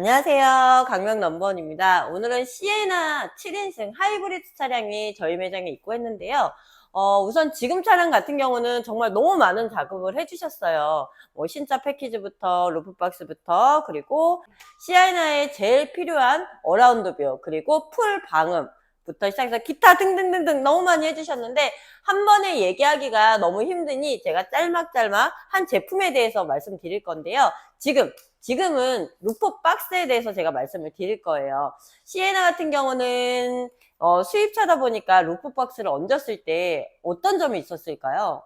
안녕하세요. 강명 넘버원입니다. 오늘은 시에나 7인승 하이브리드 차량이 저희 매장에 입고했는데요. 어, 우선 지금 차량 같은 경우는 정말 너무 많은 작업을 해주셨어요. 뭐 신차 패키지부터 루프박스부터 그리고 시에나에 제일 필요한 어라운드 뷰 그리고 풀 방음 부터 시작해서 기타 등등등등 너무 많이 해주셨는데 한 번에 얘기하기가 너무 힘드니 제가 짤막짤막 한 제품에 대해서 말씀드릴 건데요. 지금 지금은 루프 박스에 대해서 제가 말씀을 드릴 거예요. 시에나 같은 경우는 어, 수입차다 보니까 루프 박스를 얹었을 때 어떤 점이 있었을까요?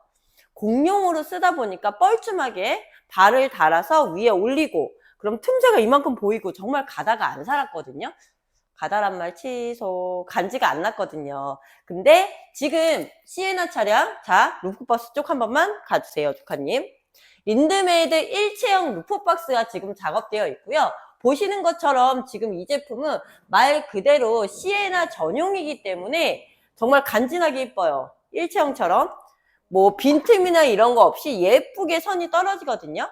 공용으로 쓰다 보니까 뻘쭘하게 발을 달아서 위에 올리고 그럼 틈새가 이만큼 보이고 정말 가다가 안 살았거든요. 가다란 말 취소 간지가 안 났거든요. 근데 지금 시에나 차량 자 루프박스 쪽 한 번만 가주세요 조카님. 린드메이드 일체형 루프박스가 지금 작업되어 있고요. 보시는 것처럼 지금 이 제품은 말 그대로 시에나 전용이기 때문에 정말 간지나게 이뻐요. 일체형처럼 뭐 빈틈이나 이런 거 없이 예쁘게 선이 떨어지거든요.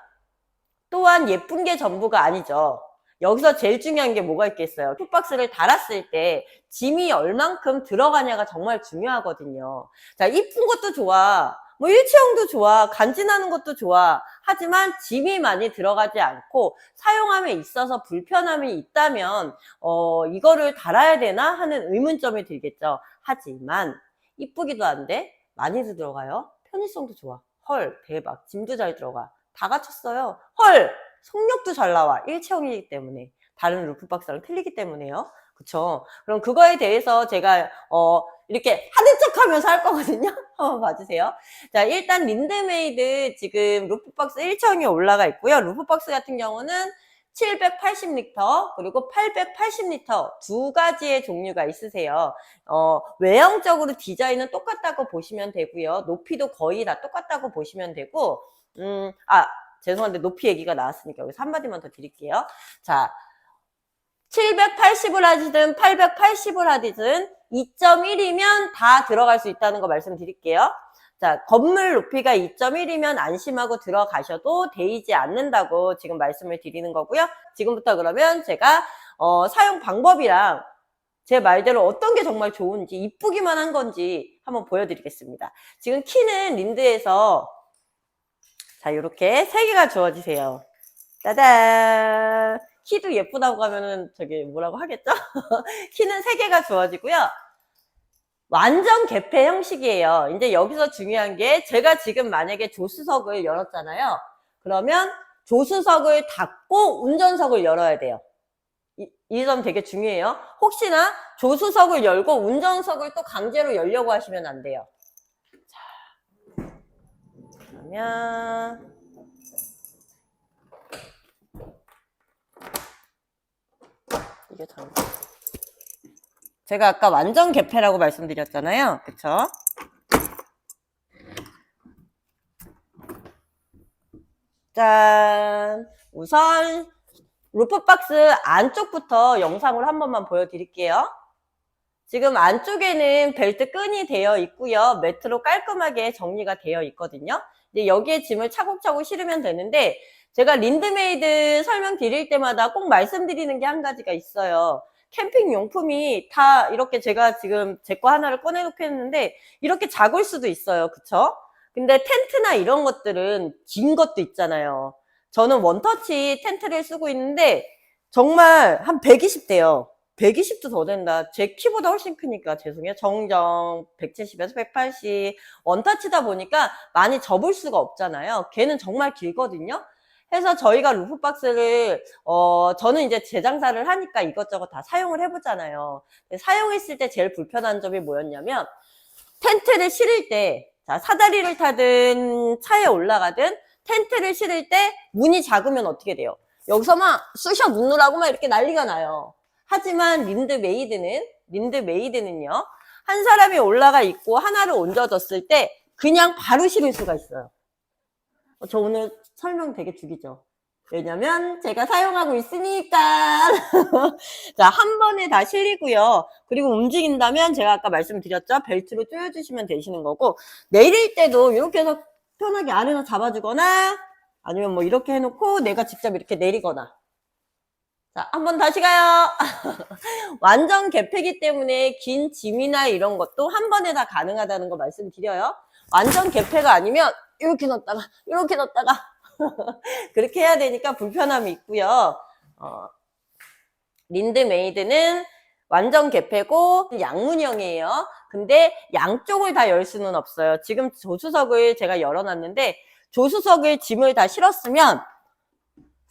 또한 예쁜 게 전부가 아니죠. 여기서 제일 중요한 게 뭐가 있겠어요? 풋박스를 달았을 때 짐이 얼만큼 들어가냐가 정말 중요하거든요. 자, 이쁜 것도 좋아. 뭐 일체형도 좋아. 간지나는 것도 좋아. 하지만 짐이 많이 들어가지 않고 사용함에 있어서 불편함이 있다면 어, 이거를 달아야 되나 하는 의문점이 들겠죠. 하지만 이쁘기도 한데 많이도 들어가요. 편의성도 좋아. 헐, 대박. 짐도 잘 들어가. 다 갖췄어요. 헐, 속력도 잘 나와. 일체형이기 때문에. 다른 루프박스랑 틀리기 때문에요. 그쵸? 그럼 그거에 대해서 제가, 어, 이렇게 하는 척 하면서 할 거거든요? 한번 봐주세요. 자, 일단 린드메이드 지금 루프박스 1층에 올라가 있고요. 루프박스 같은 경우는 780리터 그리고 880리터 두 가지의 종류가 있으세요. 어, 외형적으로 디자인은 똑같다고 보시면 되고요. 높이도 거의 다 똑같다고 보시면 되고, 음, 아, 죄송한데 높이 얘기가 나왔으니까 여기서 한마디만 더 드릴게요. 자, 780을 하시든 880을 하든 2.1이면 다 들어갈 수 있다는 거 말씀드릴게요. 자, 건물 높이가 2.1이면 안심하고 들어가셔도 데이지 않는다고 지금 말씀을 드리는 거고요. 지금부터 그러면 제가 어, 사용 방법이랑 제 말대로 어떤 게 정말 좋은지 이쁘기만 한 건지 한번 보여드리겠습니다. 지금 키는 린드에서 자 이렇게 세 개가 주어지세요. 따단 키도 예쁘다고 하면은 저기 뭐라고 하겠죠? 키는 세 개가 주어지고요. 완전 개폐 형식이에요. 이제 여기서 중요한 게 제가 지금 만약에 조수석을 열었잖아요. 그러면 조수석을 닫고 운전석을 열어야 돼요. 이점 되게 중요해요. 혹시나 조수석을 열고 운전석을 또 강제로 열려고 하시면 안 돼요. 자, 그러면 이게 잘 제가 아까 완전 개폐라고 말씀드렸잖아요. 그쵸? 짠! 우선 루프박스 안쪽부터 영상을 한 번만 보여드릴게요. 지금 안쪽에는 벨트 끈이 되어 있고요. 매트로 깔끔하게 정리가 되어 있거든요. 이제 여기에 짐을 차곡차곡 실으면 되는데 제가 린드메이드 설명 드릴 때마다 꼭 말씀드리는 게 한 가지가 있어요. 캠핑 용품이 다 이렇게 제가 지금 제 거 하나를 꺼내놓고 했는데 이렇게 작을 수도 있어요. 그쵸? 근데 텐트나 이런 것들은 긴 것도 있잖아요. 저는 원터치 텐트를 쓰고 있는데 정말 한 120 돼요. 120도 더 된다. 제 키보다 훨씬 크니까 죄송해요. 정정 170에서 180 원터치다 보니까 많이 접을 수가 없잖아요. 걔는 정말 길거든요. 해서 저희가 루프박스를 어 저는 이제 재장사를 하니까 이것저것 다 사용을 해보잖아요. 사용했을 때 제일 불편한 점이 뭐였냐면 텐트를 실을 때 자, 사다리를 타든 차에 올라가든 텐트를 실을 때 문이 작으면 어떻게 돼요? 여기서 막 쑤셔 묻느라고 막 이렇게 난리가 나요. 하지만 린드 메이드는 린드 메이드는요. 한 사람이 올라가 있고 하나를 얹어줬을 때 그냥 바로 실을 수가 있어요. 어, 저 오늘 설명 되게 죽이죠. 왜냐면 제가 사용하고 있으니까 자 한 번에 다 실리고요 그리고 움직인다면 제가 아까 말씀드렸죠 벨트로 조여주시면 되시는 거고 내릴 때도 이렇게 해서 편하게 아래서 잡아주거나 아니면 뭐 이렇게 해놓고 내가 직접 이렇게 내리거나 자, 한번 다시 가요. 완전 개폐기 때문에 긴 짐이나 이런 것도 한 번에 다 가능하다는 거 말씀드려요. 완전 개폐가 아니면 이렇게 넣었다가 이렇게 넣었다가 그렇게 해야 되니까 불편함이 있고요. 어, 린드메이드는 완전 개폐고 양문형이에요. 근데 양쪽을 다 열 수는 없어요. 지금 조수석을 제가 열어놨는데 조수석을 짐을 다 실었으면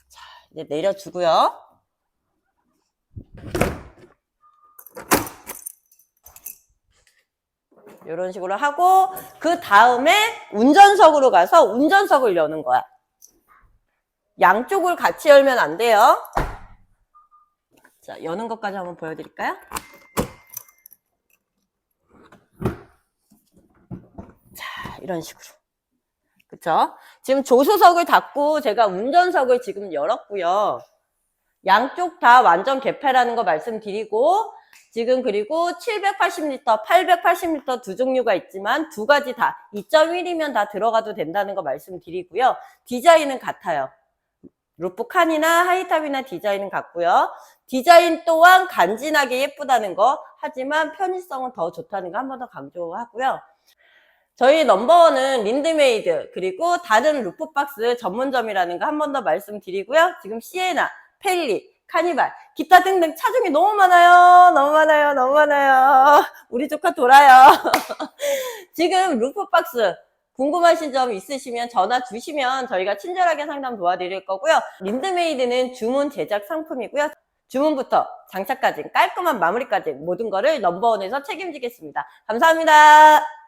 자 이제 내려주고요. 이런 식으로 하고 그 다음에 운전석으로 가서 운전석을 여는 거야. 양쪽을 같이 열면 안 돼요. 자, 여는 것까지 한번 보여드릴까요? 자, 이런 식으로. 그쵸? 지금 조수석을 닫고 제가 운전석을 지금 열었고요. 양쪽 다 완전 개폐라는 거 말씀드리고 지금 그리고 780리터, 880리터 두 종류가 있지만 두 가지 다 2.1이면 다 들어가도 된다는 거 말씀드리고요. 디자인은 같아요. 루프 칸이나 하이탑이나 디자인은 같고요. 디자인 또한 간지나게 예쁘다는 거 하지만 편의성은 더 좋다는 거 한 번 더 강조하고요. 저희 넘버원은 린드메이드 그리고 다른 루프박스 전문점이라는 거 한 번 더 말씀드리고요. 지금 시에나, 펠리, 카니발, 기타 등등 차종이 너무 많아요. 너무 많아요. 너무 많아요. 우리 조카 돌아요. 지금 루프박스 궁금하신 점 있으시면 전화 주시면 저희가 친절하게 상담 도와드릴 거고요. 린드메이드는 주문 제작 상품이고요. 주문부터 장착까지 깔끔한 마무리까지 모든 거를 넘버원에서 책임지겠습니다. 감사합니다.